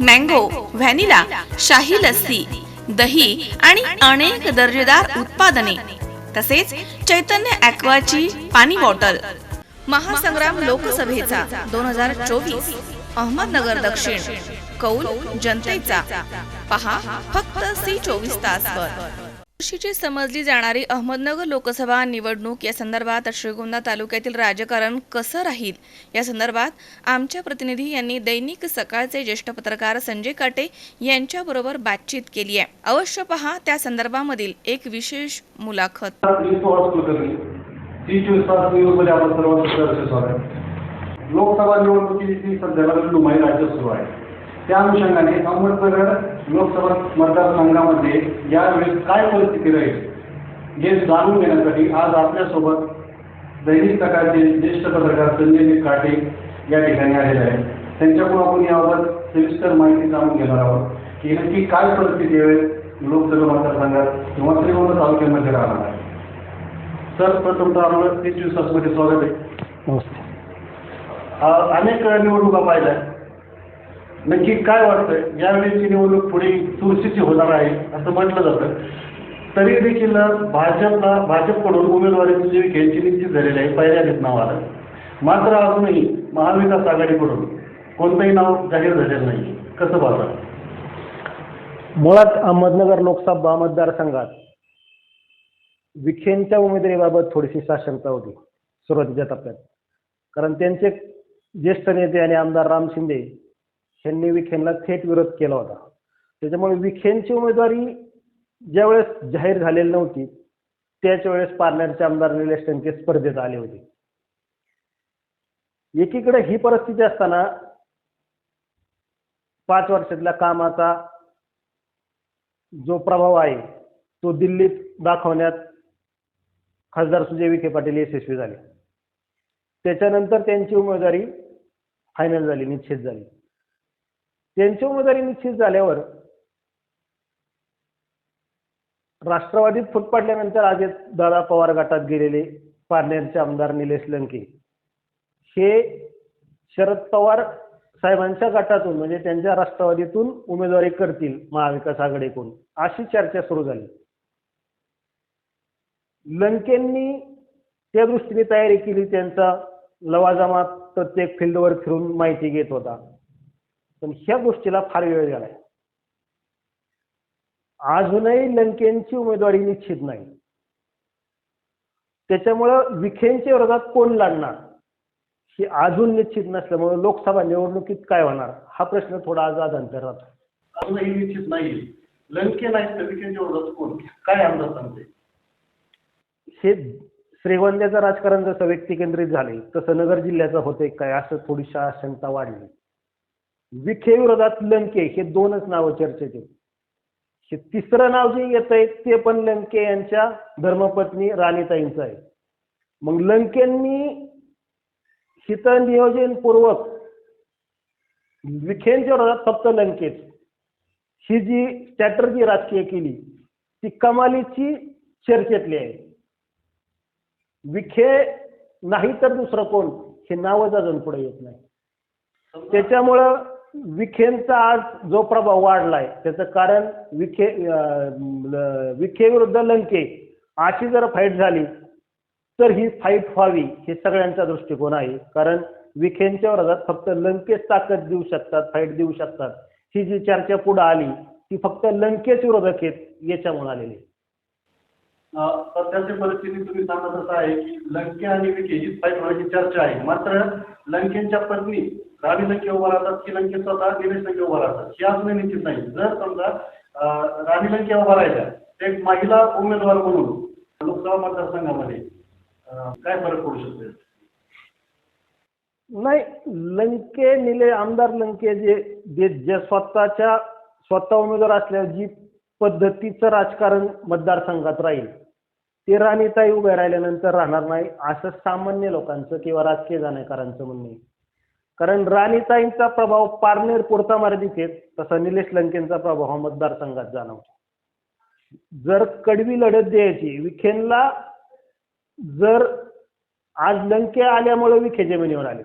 Mango vanilla शाही लस्सी दही आणि अनेक दर्जेदार उत्पादने तसेच चैतन्य ॲक्वाची पाणी बॉटल. महासंग्राम लोकसभेचा दोन हजार चोवीस अहमदनगर दक्षिण कौल जनतेचा. पहा फक्त सी चोवीस तास वर्षीची समजली जाणारी अहमदनगर लोकसभा निवडणूक या संदर्भात श्रीगोंदा तालुक्यातील राजकारण कसं राहील? या संदर्भात आमच्या प्रतिनिधी यांनी दैनिक सकाळचे ज्येष्ठ पत्रकार संजय काटे यांच्याबरोबर बातचीत केली आहे. अवश्य पहा त्या संदर्भामधील एक विशेष मुलाखत. लोकसभा निवडणुकीची सध्याला राज्य सुरू आहे. त्या अनुषंगाने अहमदनगर लोकसभा मतदारसंघामध्ये यावेळेस काय परिस्थिती राहील हे जाणून घेण्यासाठी आज आपल्यासोबत दैनिक सकाळचे ज्येष्ठ पत्रकार संजय काटे या ठिकाणी आलेले आहेत. त्यांच्याकडून आपण याबाबत सविस्तर माहिती जाणून घेणार आहोत की नक्की काय परिस्थिती आहे लोकसभा मतदारसंघात किंवा श्रीगोंदा तालुक्यामध्ये राहणार आहे. सर प्रथमतः आपलं तीस दिवसामध्ये स्वागत आहे. नमस्ते. अनेक निवडणुका पाहिल्या. नक्की काय वाटतंय? यावेळीची निवडणूक पुढे चुरशीची होणार आहे असं म्हटलं जातं. तरी देखील भाजपला भाजपकडून उमेदवारीची जी घ्यायची निश्चित झालेली आहे पहिल्या नाव आलं. मात्र अजूनही महाविकास आघाडीकडून कोणतंही नाव जाहीर झालेलं नाही. कसं पाहता? मुळात अहमदनगर लोकसभा मतदारसंघात विखेंच्या उमेदवारीबाबत थोडीशी साशंकता होती सुरुवातीच्या टप्प्यात. कारण त्यांचे ज्येष्ठ नेते आणि आमदार राम शिंदे ह्यांनी विखेंना थेट विरोध केला होता. त्याच्यामुळे विखेंची उमेदवारी ज्यावेळेस जाहीर झालेली नव्हती त्याच वेळेस पार्लरचे आमदार निलेश टंके स्पर्धेत आले होते. एकीकडे ही परिस्थिती असताना पाच वर्षातल्या कामाचा जो प्रभाव आहे तो दिल्लीत दाखवण्यात खासदार सुजय विखे पाटील यशस्वी झाले. त्याच्यानंतर त्यांची उमेदवारी फायनल झाली निश्चित झाली. त्यांची उमेदवारी निश्चित झाल्यावर राष्ट्रवादीत फूट पडल्यानंतर आज दादा पवार गटात गेलेले पारनेरचे आमदार निलेश लंके. हे शरद पवार साहेबांच्या गटातून म्हणजे त्यांच्या राष्ट्रवादीतून उमेदवारी करतील महाविकास आघाडीकडून. अशी चर्चा सुरू झाली. लंकेंनी त्या दृष्टीने तयारी केली त्यांचा लवाजामात प्रत्येक फील्डवर फिरून माहिती घेत होता. पण ह्या गोष्टीला फार वेळ झालाय. अजूनही लंकेंची उमेदवारी निश्चित नाही. त्याच्यामुळं विखेंच्या विरोधात कोण लढणार? हे अजून निश्चित नसल्यामुळे लोकसभा निवडणुकीत काय होणार? हा प्रश्न थोडा आज आज अंतर राहतो अजूनही निश्चित नाही. लंके नाही तर विकेंडच्या विरोधात कोण? काय अंदाज सांगते? हे श्रीगोंद्याचं राजकारण जसं व्यक्ती केंद्रित झाले तसं नगर जिल्ह्याचं होते काय? असं थोडीशी आशंका वाढली. विखे विरोधात लंके हे दोनच नावं चर्चेत आहेत. हे तिसरं नाव जे येत आहे ते पण लंके यांच्या धर्मपत्नी राणीताईंचं आहे. मग लंकेंनी हित नियोजनपूर्वक विखेंच्या विरोधात फक्त लंकेच. ही जी स्ट्रॅटर्जी राजकीय केली ती कमालीची चर्चेतली आहे. विखे नाही तर दुसरं कोण हे नावच अजून पुढे येत नाही. त्याच्यामुळं विखेंचा आज जो प्रभाव वाढलाय त्याचं कारण विखे विखेविरुद्ध विखे विरुद्ध लंके अशी जर फाईट झाली तर ही फाईट व्हावी हे सगळ्यांचा दृष्टिकोन आहे. कारण विखेंच्या वर्गात फक्त लंकेच ताकद देऊ शकतात फाईट देऊ शकतात. ही जी चर्चा पुढे आली ती फक्त लंकेच विरोधक आहेत याच्यामुळे आलेली आहे. सध्याची परिस्थिती तुम्ही सांगत असं आहे की लंके आणि विखे ही फाईट होण्याची चर्चा आहे. मात्र लंकेच्या पत्नी राणी संख्या उभा राहतात की लंकेत स्वतः दिनेश संख्या उभा राहतात. हे अजूनही निश्चित नाही. जर समजा राणी लंके उभा राहिल्या ते एक महिला उमेदवार म्हणून लोकसभा मतदारसंघामध्ये काय फरक पडू शकते? नाही लंके निले आमदार लंके जे जे ज्या स्वतःच्या स्वतः उमेदवार असल्यावर जी पद्धतीचं राजकारण मतदारसंघात राहील ते राणीताई उभे राहिल्यानंतर राहणार नाही असं सामान्य लोकांचं किंवा राजकीय जाणकारांचं म्हणणं आहे. कारण राणीताईंचा प्रभाव पारनेर पुरता मर्यादित आहे तसा निलेश लंकेंचा प्रभाव हा मतदारसंघात जाणवतो. जर कडवी लढत द्यायची विखेनला जर आज लंके आल्यामुळे विखे जमिनीवर आले.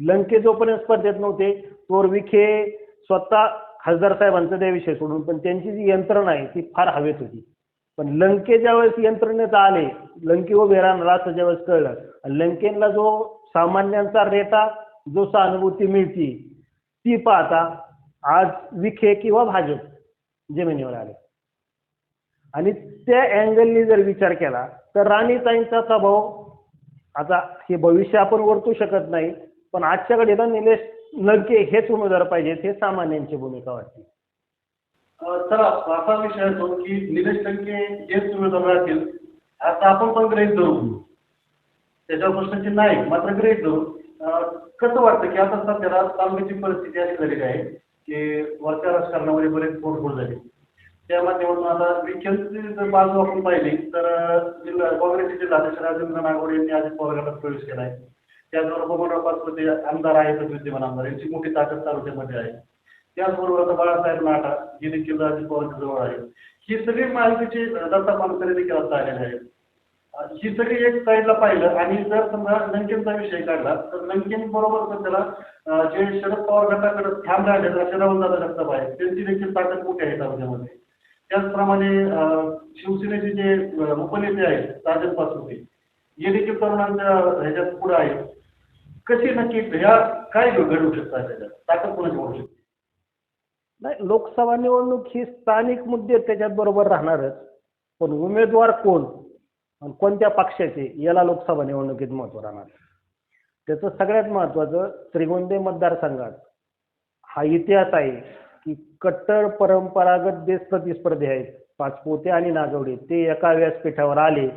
लंके जोपर्यंत स्पर्धेत नव्हते तोवर विखे स्वतः खासदार साहेबांचा त्या विषय सोडून पण त्यांची जी यंत्रणा आहे ती फार हवेत होती. पण लंके ज्यावेळेस यंत्रणेत आले लंके उभे राहणार असं ज्यावेळेस कळलं लंकेनला लंकेला जो सामान्यांचा रेटा जो सहानुभूती मिळती ती पाहता आज विखे किंवा भाजप जमिनीवर आले. आणि त्या अँगलनी जर विचार केला तर राणीताईंचा स्वभाव आता हे भविष्य आपण वर्तू शकत नाही पण आजच्या घडीला निलेश लंके हेच उमेदवार पाहिजेत हे सामान्यांची भूमिका वाटते. सर असा विषय असतो की निलेश लंके हेच उमेदवार राहतील आता आपण पण ग्रहित धरू. त्याच्यावर प्रश्नाची नाही मात्र ग्रहित धरू कसं वाटतं की आता सध्याला तालुक्याची परिस्थिती अशी झालेली आहे की वरच्या राजकारणामध्ये बरेच फोडफोड झाली. त्या माध्यमातून आता विखेंची जर बाजू आपण पाहिली तर जिल्हा काँग्रेसचे जिल्हाध्यक्ष राजेंद्र नागवडे यांनी आधी पवार प्रवेश केला आहे त्याचबरोबर बबनराव पाचपुते आमदार आहेत विद्यमान आमदार यांची मोठी ताकद तालुक्यामध्ये आहे. त्याचबरोबर आता बाळासाहेब नाटा जे देखील अजित पवारच्या जवळ आहे. ही सगळी माहितीची दत्ता पानसरे देखील आता आलेले आहेत अं, एक साईडला पाहिलं आणि जर समजा लंकेनचा विषय काढला तर लंकेन बरोबर तर त्याला जे शरद पवार गटाकडे ठाम राहिले असे राहुल दादा जगताप आहेत त्यांची देखील ताकद मोठी आहे तालुक्यामध्ये. त्याचप्रमाणे शिवसेनेचे जे उपनेते आहेत राजन पाचपुते हे देखील तरुणांच्या ह्याच्यात पुढे आहेत. कशी नक्की ह्या काय घडवू शकतात त्याच्यात? ताकद कोणाची वाढू शकते? नाही लोकसभा निवडणूक ही स्थानिक मुद्दे त्याच्यात बरोबर राहणारच. पण उमेदवार कोण? आणि कोणत्या पक्षाचे याला लोकसभा निवडणुकीत महत्त्व राहणार? त्याचं सगळ्यात महत्वाचं त्रिगोंदे मतदारसंघात हा इतिहास आहे की कट्टर परंपरागत देश प्रतिस्पर्धी आहेत. पाचपोते आणि नागवडे ते एका व्यासपीठावर आले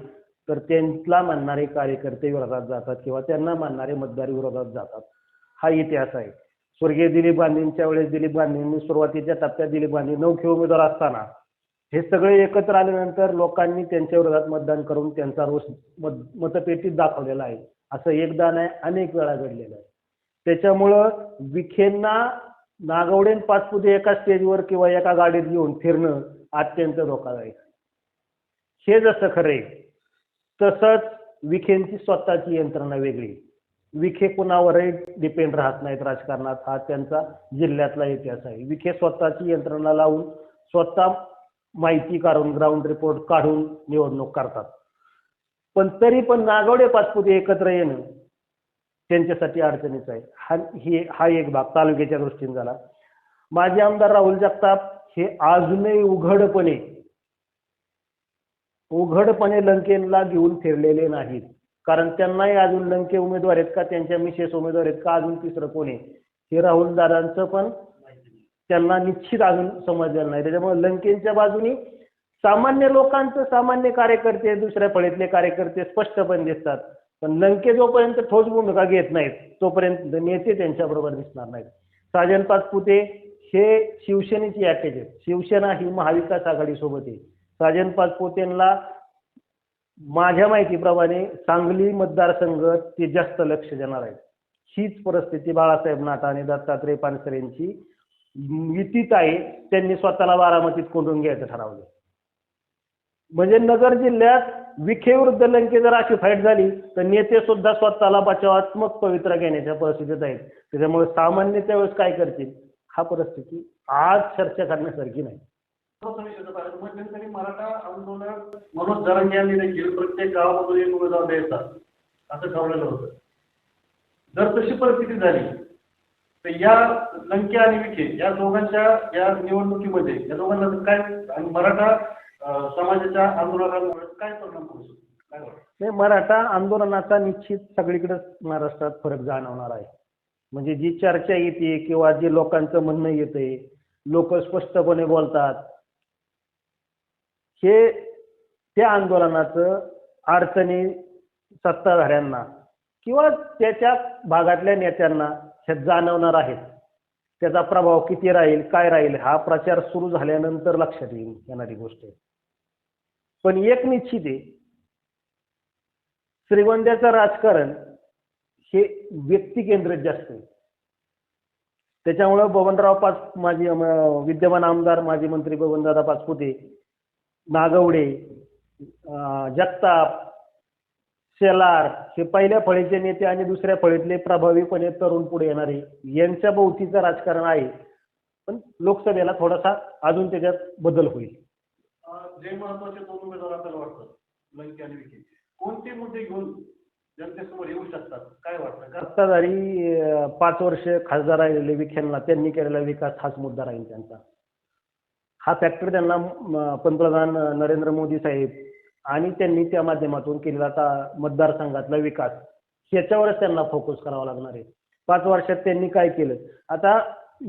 तर त्यांना मानणारे कार्यकर्ते विरोधात जातात किंवा त्यांना मानणारे मतदार विरोधात जातात. हा इतिहास आहे. स्वर्गीय दिलीप गांधींच्या वेळेस दिलीप गांधींनी सुरुवातीच्या टप्प्यात दिलीप गांधी नऊ उमेदवार असताना हे सगळे एकत्र आल्यानंतर लोकांनी त्यांच्या विरोधात मतदान करून त्यांचा रोष मत मतपेटीत दाखवलेला आहे. असं एकदा नाही अनेक वेळा घडलेलं आहे. त्याच्यामुळं विखेंना नागवडेन पाचपुते एका स्टेजवर किंवा एका गाडीत घेऊन फिरणं अत्यंत धोकादायक हे जसं खरं आहे तसंच विखेंची स्वतःची यंत्रणा वेगळी विखे कुणावरही डिपेंड राहत नाहीत राजकारणात हा त्यांचा जिल्ह्यातला इतिहास आहे. विखे स्वतःची यंत्रणा लावून स्वतः माहिती काढून ग्राउंड रिपोर्ट काढून निवडणूक करतात. पण तरी पण नागवडे पाचपुते एकत्र येणं त्यांच्यासाठी अडचणीचं आहे. हा ही हा एक भाग तालुक्याच्या दृष्टीने झाला. माजी आमदार राहुल जगताप हे अजूनही उघडपणे उघडपणे लंकेला घेऊन फिरलेले नाहीत. कारण त्यांनाही अजून लंके उमेदवार आहेत का त्यांच्या मिसेस उमेदवार आहेत का अजून तिसरं कोणी हे राहुल दादांचं पण त्यांना निश्चित अजून समजलेलं नाही. त्याच्यामुळे लंकेंच्या बाजूनी सामान्य लोकांचं सामान्य कार्यकर्ते दुसऱ्या फळीतले कार्यकर्ते स्पष्टपणे दिसतात. पण लंके जोपर्यंत ठोस भूमिका घेत नाहीत तोपर्यंत नेते त्यांच्याबरोबर दिसणार नाहीत. साजन पाचपुते हे शिवसेनेची अटॅच आहेत. शिवसेना ही महाविकास आघाडीसोबत आहे. साजन पाचपुतेंना माझ्या माहितीप्रमाणे सांगली मतदारसंघ ते जास्त लक्ष देणार आहेत. हीच परिस्थिती बाळासाहेब नाटा आणि दत्तात्रय पानसरेंची युतीत आहे त्यांनी स्वतःला बारामतीत कोंडून घ्यायचं ठरवलं म्हणजे नगर जिल्ह्यात विखे विरुद्ध लंके जर अशी फाईट झाली तर नेते सुद्धा स्वतःला बचावात्मक पवित्रा घेण्याच्या परिस्थितीत आहेत. त्याच्यामुळे सामान्य त्यावेळेस काय करतील? हा परिस्थिती आज चर्चा करण्यासारखी नाही. मराठा आंदोलक मनोज यांनी देखील प्रत्येक गावामधून एक उमेदवार द्यायचा असं ठरवलेलं होतं. जर तशी परिस्थिती झाली तर या लंके आणि विखे या दोघांच्या या निवडणुकीमध्ये या दोघांना काय आणि मराठा समाजाच्या आंदोलनामुळे काय परिणाम होऊ शकतो? काय वाटतं? नाही मराठा आंदोलनाचा निश्चित सगळीकडे महाराष्ट्रात फरक जाणवणार आहे. म्हणजे जी चर्चा येते किंवा जे लोकांचं म्हणणं येते लोक स्पष्टपणे बोलतात हे त्या आंदोलनाचं अडचणी सत्ताधाऱ्यांना किंवा त्याच्या भागातल्या नेत्यांना हे जाणवणार आहेत. त्याचा प्रभाव किती राहील काय राहील हा प्रचार सुरू झाल्यानंतर लक्षात येईल येणारी गोष्ट आहे. पण एक निश्चित आहे श्रीगोंद्याचं राजकारण हे व्यक्ती केंद्रित जास्त आहे. त्याच्यामुळं बबनराव पाच माजी विद्यमान आमदार माजी मंत्री बबनदादा पाचपुते नागवडे जगताप शेलार हे पहिल्या फळीचे नेते आणि दुसऱ्या फळीतले प्रभावीपणे तरुण पुढे येणारे यांच्या भोवतीचं राजकारण आहे. पण लोकसभेला थोडासा अजून त्याच्यात बदल होईल. जे महत्त्वाचे दोन उमेदवार आपल्याला वाटतात लंके आणि विखे कोणते मुद्दे घेऊन जनतेसमोर येऊ शकतात? काय वाटतं? सत्ताधारी पाच वर्ष खासदार राहिलेले विखेंना त्यांनी केलेला विकास हाच मुद्दा राहील त्यांचा. हा फॅक्टर त्यांना पंतप्रधान नरेंद्र मोदी साहेब आणि त्यांनी त्या माध्यमातून केलेला आता मतदारसंघातला विकास ह्याच्यावरच त्यांना फोकस करावा लागणार आहे. पाच वर्षात त्यांनी काय केलं? आता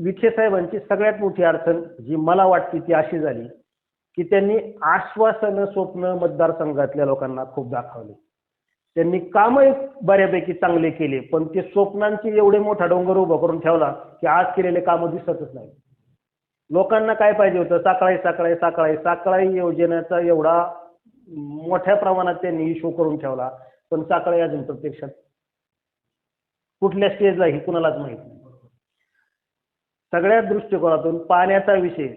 विखे साहेबांची सगळ्यात मोठी अडचण जी मला वाटते ती अशी झाली की त्यांनी आश्वासनं स्वप्न मतदारसंघातल्या लोकांना खूप दाखवले. त्यांनी कामही बऱ्यापैकी चांगले केले पण ते स्वप्नांचे एवढे मोठा डोंगर उभा करून ठेवला की आज केलेले कामं दिसतच नाही लोकांना काय पाहिजे होतं? साकळाई साकळाई साकळाई साकळाई योजनेचा एवढा मोठ्या प्रमाणात त्यांनी इश्यू करून ठेवला. पण साकळाई अजून प्रत्यक्षात कुठल्या स्टेजला ही कुणालाच माहीत नाही. सगळ्या दृष्टिकोनातून पाण्याचा विषय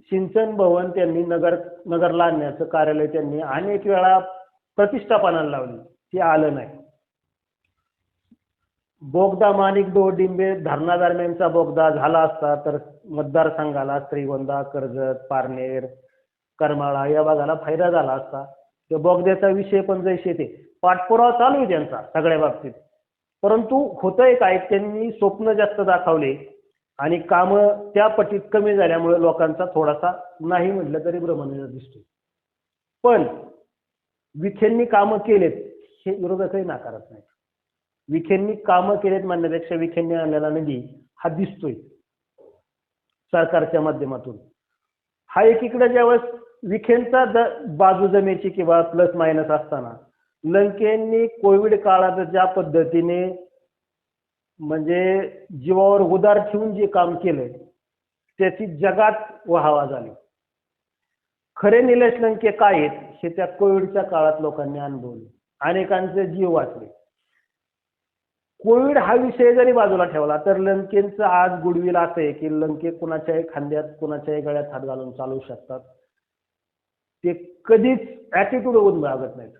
सिंचन भवन त्यांनी नगर नगरला आणण्याचं कार्यालय त्यांनी अनेक वेळा प्रतिष्ठापनाला लावली. ते आलं नाही. बोगदा माणिक डिंबे धरणादरम्यानचा बोगदा झाला असता तर मतदारसंघाला श्रीगोंदा कर्जत पारनेर करमाळा या भागाला फायदा झाला असता. किंवा बोगद्याचा विषय पण जैसे ते पाठपुरावा चालू आहे त्यांचा सगळ्या बाबतीत. परंतु होतंय काय? त्यांनी स्वप्न जास्त दाखवले आणि कामं त्या पटीत कमी झाल्यामुळे लोकांचा थोडासा नाही म्हटलं तरी भ्रमणेला दिसतो पण विखेंनी कामं केलेत हे विरोधकही नाकारत नाहीत. विखेंनी कामं केलेत म्हणण्यापेक्षा विखेंनी आणलेला निधी हा दिसतोय सरकारच्या माध्यमातून. हा एकीकडे ज्यावेळेस विखेंचा द बाजू जमेची किंवा प्लस मायनस असताना लंकेंनी कोविड काळात ज्या पद्धतीने म्हणजे जीवावर उदार ठेवून जे काम केलं त्याची जगात वहावा झाली. खरे निलेश लंके काय आहेत हे त्या कोविडच्या काळात लोकांनी अनुभवले. अनेकांचे जीव वाचले. कोविड हा विषय जरी बाजूला ठेवला तर लंकेंचं आज गुडविल असं आहे की लंके कुणाच्याही खांद्यात कुणाच्याही गळ्यात हात घालून चालू शकतात. ते कधीच ॲटिट्यूड होऊन बागत नाहीत.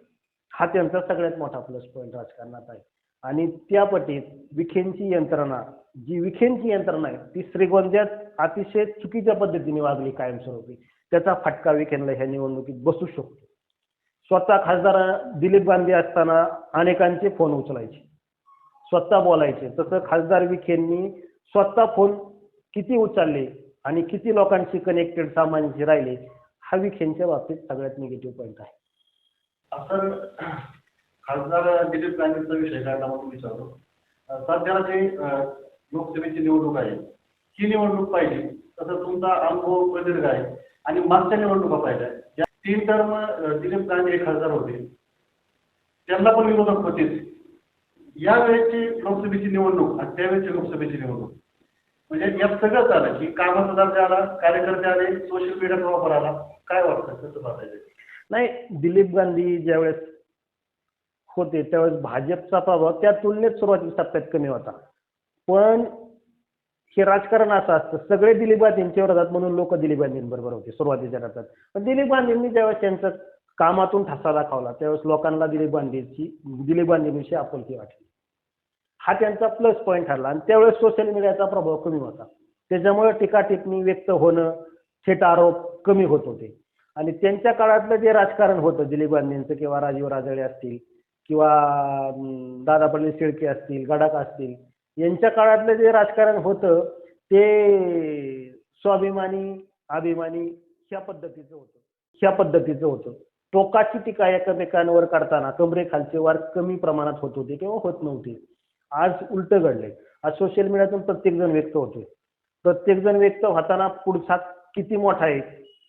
हा त्यांचा सगळ्यात मोठा प्लस पॉईंट राजकारणात आहे. आणि त्या पटीत विखेंची यंत्रणा जी विखेंची यंत्रणा आहे ती श्रीगोंद्यात अतिशय चुकीच्या पद्धतीने वागली कायमस्वरूपी. त्याचा फटका विखेंना ह्या निवडणुकीत बसू शकतो. स्वतः खासदार दिलीप गांधी असताना अनेकांचे फोन उचलायचे. स्वतः बोलायचे. तसं खासदार विखेंनी स्वतः फोन किती उचलले आणि किती लोकांशी कनेक्टेड सामान्यशी राहिले हा विखेंच्या बाबतीत सगळ्यात निगेटिव्ह पॉईंट आहे. असं खासदार दिलीप गांधींचा विषय काढला म्हणून विचारतो सध्याला जे लोकसभेची निवडणूक आहे ही निवडणूक पाहिजे तसं तुमचा अनुभव प्रदीर्घ आहे आणि मागच्या निवडणुका पाहिल्या. या तीन टर्म दिलीप गांधी हे खासदार होते. त्यांना पण विरोधक होतेच. या वेळेची लोकसभेची निवडणूक आणि त्यावेळेची लोकसभेची निवडणूक म्हणजे यात सगळंच आलं की कामाचा दर्जा आला कार्यकर्ते आले सोशल मीडियाचा वापर आला काय वाटतं? कसं पाहताय नाही दिलीप गांधी ज्यावेळेस होते त्यावेळेस भाजपचा प्रभाव त्या तुलनेत सुरुवातीच्या टप्प्यात कमी होता. पण हे राजकारण असं असतं सगळे दिलीप गांधींच्या विरोधात म्हणून लोक दिलीप गांधींबरोबर होते सुरुवातीच्या टप्प्यात. पण दिलीप गांधींनी ज्यावेळेस त्यांचं कामातून ठसा दाखवला त्यावेळेस लोकांना दिलीप गांधीची दिलीप गांधींविषयी आपुलकी वाटली. हा त्यांचा प्लस पॉईंट ठरला. आणि त्यावेळेस सोशल मीडियाचा प्रभाव कमी होता. त्याच्यामुळे टीका टिप्पणी व्यक्त होणं थेट आरोप कमी होत होते. आणि त्यांच्या काळातलं जे राजकारण होतं दिलीप गांधींचं किंवा राजीव राजळे असतील किंवा अं, दादा शेळके असतील गडाख असतील यांच्या काळातलं जे राजकारण होतं ते स्वाभिमानी अभिमानी ह्या पद्धतीचं होतं. ह्या पद्धतीचं होतं. टोकाची टीका एकमेकांवर करताना कमरेखालचे वार कमी प्रमाणात होत होते किंवा होत नव्हते. आज उलट घडलंय. आज सोशल मीडियातून प्रत्येक जण व्यक्त होतोय. प्रत्येक जण व्यक्त होताना पुढचा किती मोठा आहे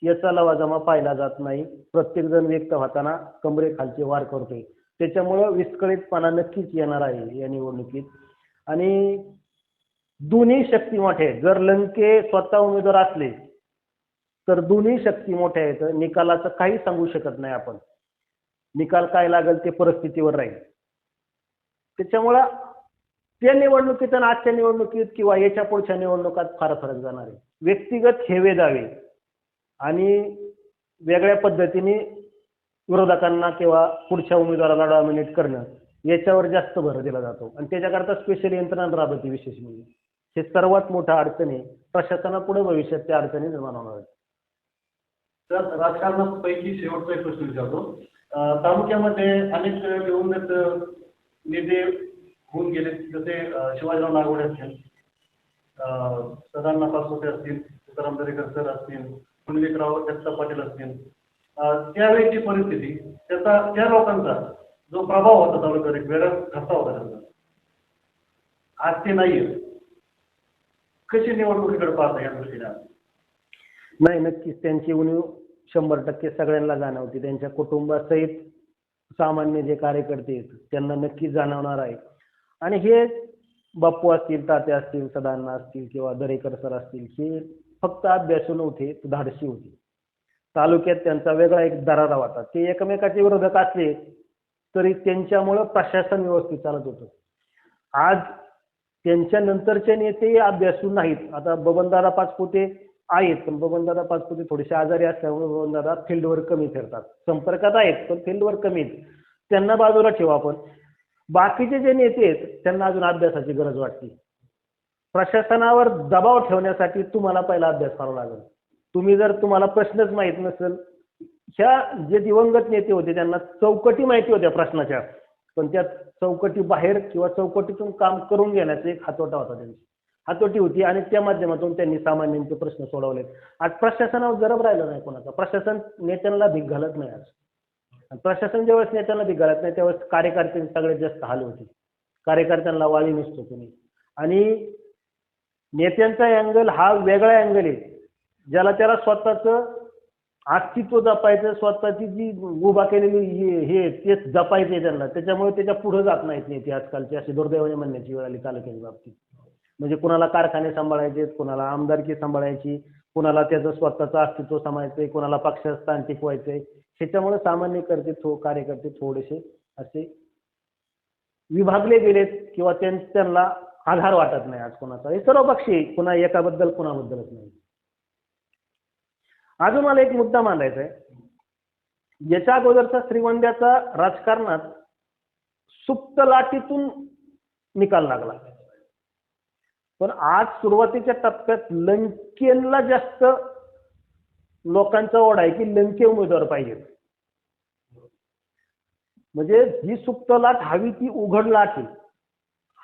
याचा लवाजमा पाहिला जात नाही. प्रत्येक जण व्यक्त होताना कमरेखालचे वार करतोय. त्याच्यामुळं विस्कळीतपणा नक्कीच येणार आहे या निवडणुकीत. आणि दोन्ही शक्ती मोठ्या आहेत. जर लंके स्वतः उमेदवार असले तर दोन्ही शक्ती मोठ्या आहेत. निकालाचं काही सांगू शकत नाही आपण. निकाल काय लागेल ते परिस्थितीवर राहील. त्याच्यामुळं त्या निवडणुकीत आणि आजच्या निवडणुकीत किंवा याच्या पुढच्या निवडणुकात फार फरक जाणार आहे. व्यक्तिगत हेवे दावे आणि वेगळ्या पद्धतीने विरोधकांना किंवा पुढच्या उमेदवाराला डॉमिनेट करणं याच्यावर जास्त भर दिला जातो. आणि त्याच्याकरता स्पेशल यंत्रणा राबवते विशेष म्हणजे. हे सर्वात मोठ्या अडचण आहे प्रशासनापुढे भविष्यात त्या अडचणी निर्माण होणार आहेत. तर राजकारणापैकी शेवटचा एक प्रश्न विचारतो. तालुक्यामध्ये अनेक निवडणूक नेते होऊन गेले जसे शिवाजीराव नागवडे असतील अं, सदानंद असतील तुकाराम दरेकर सर असतील पुंडलिकराव जगताप पाटील असतील त्यावेळीची परिस्थिती त्याचा त्या लोकांचा जो प्रभाव होता तालुक्यावर एक वेगळा ठसा होता त्यांचा. आज ते नाहीये. कशी निवडणुकीकडे पाहता या दृष्टीने नाही नक्कीच त्यांची उणीव शंभर टक्के सगळ्यांना जाणवते. त्यांच्या कुटुंबासहित सामान्य जे कार्यकर्ते आहेत त्यांना नक्कीच जाणवणार आहे. आणि हे बाप्पू असतील ताते असतील सदांना असतील किंवा दरेकर सर असतील हे फक्त अभ्यासू नव्हते धाडशी होते. तालुक्यात त्यांचा वेगळा एक दरारा होता. ते एकमेकाचे विरोधक असले तरी त्यांच्यामुळं प्रशासन व्यवस्थित चालत होतं. आज त्यांच्या नंतरचे नेते अभ्यासू नाहीत. आता बबनदादा पाचपुते आहेत पण बबनदादा पाचपुते थोडेसे आजारी असल्यामुळे बबनदादा फील्डवर कमी फिरतात. संपर्कात आहेत पण फील्डवर कमी आहेत. त्यांना बाजूला ठेवा आपण. बाकीचे जे नेते आहेत त्यांना अजून अभ्यासाची गरज वाटते. प्रशासनावर दबाव ठेवण्यासाठी तुम्हाला पहिला अभ्यास करावा लागेल. तुम्ही जर तुम्हाला प्रश्नच माहीत नसेल ह्या जे दिवंगत नेते होते त्यांना चौकटी माहिती होत्या प्रश्नाच्या. पण त्या चौकटी बाहेर किंवा चौकटीतून काम करून घेण्याचा एक हातोटा होता त्यांची हातोटी होती आणि त्या माध्यमातून त्यांनी सामान्यांचे प्रश्न सोडवले आज प्रशासनावर गरब राहिलं नाही कोणाचा. प्रशासन नेत्यांना भीक घालत नाही आज. प्रशासन ज्यावेळेस नेत्यांना भीक घालत नाही. त्यावेळेस कार्यकर्ते सगळ्यात जास्त हाल होते. कार्यकर्त्यांना वाली नसतो तुम्ही आणि नेत्यांचा अँगल हा वेगळा अँगल आहे. ज्याला त्याला स्वतःचं अस्तित्व जपायचं स्वतःची जी उभा केलेली हे हे तेच जपायचं आहे त्यांना. त्याच्यामुळे त्याच्या पुढे जात नाहीत नेते आजकालचे. अशी दुर्दैवाने म्हणण्याची वेळ आली तालुक्याच्या बाबतीत. म्हणजे कुणाला कारखाने सांभाळायचे कुणाला आमदारकी सांभाळायची कुणाला त्याचं स्वतःचं अस्तित्व सांभाळायचंय कुणाला पक्षात स्थान टिकवायचंय. ह्याच्यामुळे सामान्य करते थो कार्यकर्ते थोडेसे असे विभागले गेलेत किंवा त्यांना आधार वाटत नाही आज कोणाचा. हे सर्व पक्षी कुणा एकाबद्दल कुणाबद्दलच नाही. अजून मला एक मुद्दा मांडायचा आहे. याच्या अगोदरचा श्रीगोंद्याचा राजकारणात सुप्त लाटीतून निकाल लागला. पण आज सुरुवातीच्या टप्प्यात लंकेनला जास्त लोकांचा ओढ आहे की लंके उमेदवार पाहिजेत. म्हणजे ही सुप्त लाट हवी ती उघड लाट आहे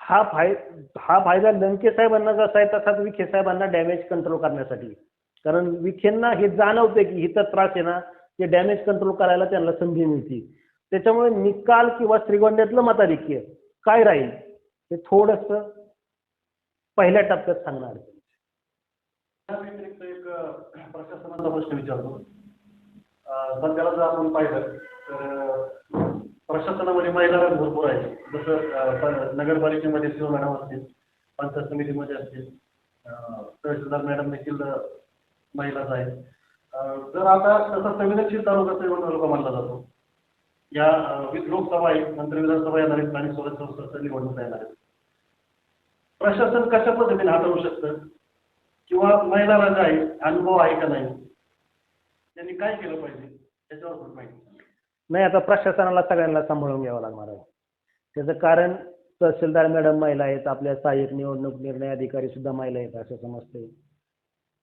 हा फाय हा फायदा लंके साहेबांना जसा आहे तसाच विखे साहेबांना डॅमेज कंट्रोल करण्यासाठी. कारण विखेंना हे जाणवते की हिचा त्रास आहे ना ते डॅमेज कंट्रोल करायला त्यांना संधी मिळते. त्याच्यामुळे निकाल किंवा श्रीगोंद्यातलं मताधिक्य काय राहील हे थोडस पहिल्या टप्प्यात सांगणार प्रशासनाचा प्रश्न विचारतो. सध्याला जर आपण पाहिलं तर प्रशासनामध्ये महिला भरपूर आहेत जसं नगरपालिकेमध्ये शिव मॅडम असतील पंचायत समितीमध्ये असतील तहसीलदार मॅडम देखील महिलाच आहेत. तर जर आता तसा संवेदनशील तालुका सेवन तालुका मानला जातो या विध लोकसभा आहेत नंतर विधानसभा येणार आहेत आणि स्वराज्य संस्थांच्या निवडणूक येणार आहेत. प्रशासन कशा पद्धतीने हाताळू शकतं? किंवा महिला आहे अनुभव आहे का नाही. त्यांनी काय केलं पाहिजे? त्याच्यावर थोडी माहिती. नाही आता प्रशासनाला सगळ्यांना सांभाळून घ्यावं लागणार आहे. त्याचं कारण तहसीलदार मॅडम महिला आहेत आपल्या सहाय्यक निवडणूक निर्णय अधिकारी सुद्धा महिला आहेत असं समजते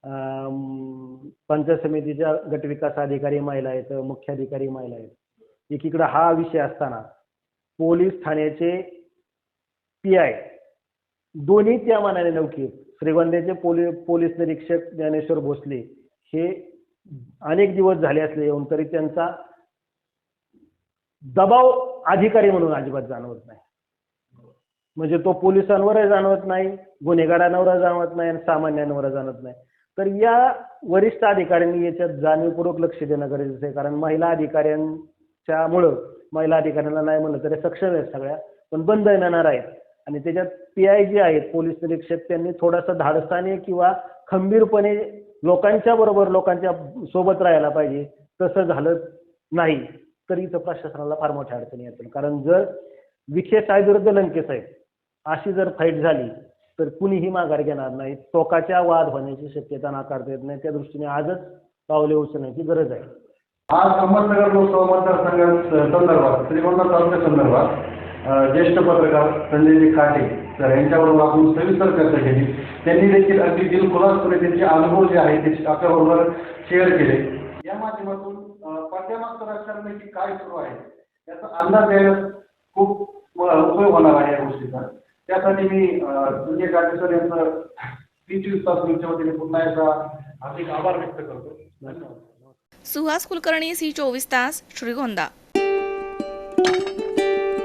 अं, पंचायत समितीच्या गटविकास अधिकारी महिला आहेत मुख्य अधिकारी महिला आहेत. एकीकडे हा विषय असताना पोलीस ठाण्याचे पी आय दोन्ही त्या मानाने नौके आहेत. श्रीगोंद्याचे पोलीस पोलीस निरीक्षक ज्ञानेश्वर भोसले हे अनेक दिवस झाले असले येऊन तरी त्यांचा दबाव अधिकारी म्हणून अजिबात जाणवत नाही. म्हणजे तो पोलिसांवरही जाणवत नाही गुन्हेगारांवर जाणवत नाही आणि सामान्यांवर जाणवत नाही. तर या वरिष्ठ अधिकाऱ्यांनी याच्यात जाणीवपूर्वक लक्ष देणं गरजेचं आहे. कारण महिला अधिकाऱ्यांच्या च्यामुळं महिला अधिकाऱ्यांना नाही म्हणलं तरी सक्षम आहेत सगळ्या पण बंद येणार आहेत. आणि त्याच्यात पी आय जी आहेत पोलीस निरीक्षक त्यांनी थोडासा धाडसाने किंवा खंबीरपणे लोकांच्या बरोबर लोकांच्या सोबत राहायला पाहिजे. तसं झालं नाही तर इथं प्रशासनाला फार मोठ्या अडचणी येतील. कारण जर विखे साहेब विरुद्ध लंके साहेब अशी जर फाईट झाली तर कुणीही माघार घेणार नाही. टोकाच्या वाद होण्याची शक्यता नाकारता येत नाही. त्या दृष्टीने आजच पावले उचलण्याची गरज आहे. आज अहमदनगर लोकसभा मतदारसंघात संदर्भात श्रीगोंदा तालुक्या संदर्भात ज्येष्ठ पत्रकार संजयजी खाटे सर यांच्याबरोबर आपण सविस्तर चर्चा केली. त्यांनी देखील अगदी दिलखुलासपणे त्यांचे अनुभव जे आहेत ते आपल्याबरोबर शेअर केले. या माध्यमातून अ, पाठ्यमागचं राजकारण नक्की काय सुरू आहे याचा अंदाज द्यायला खूप उपयोग होणार आहे या गोष्टीचा. त्यासाठी मी संजय खाटे सर यांचं तीन चोवीस तास न्यूजच्या वतीने पुन्हा एकदा हार्दिक आभार व्यक्त करतो. धन्यवाद. सुहास कुलकर्णी सी चोवीस तास श्रीगोंदा.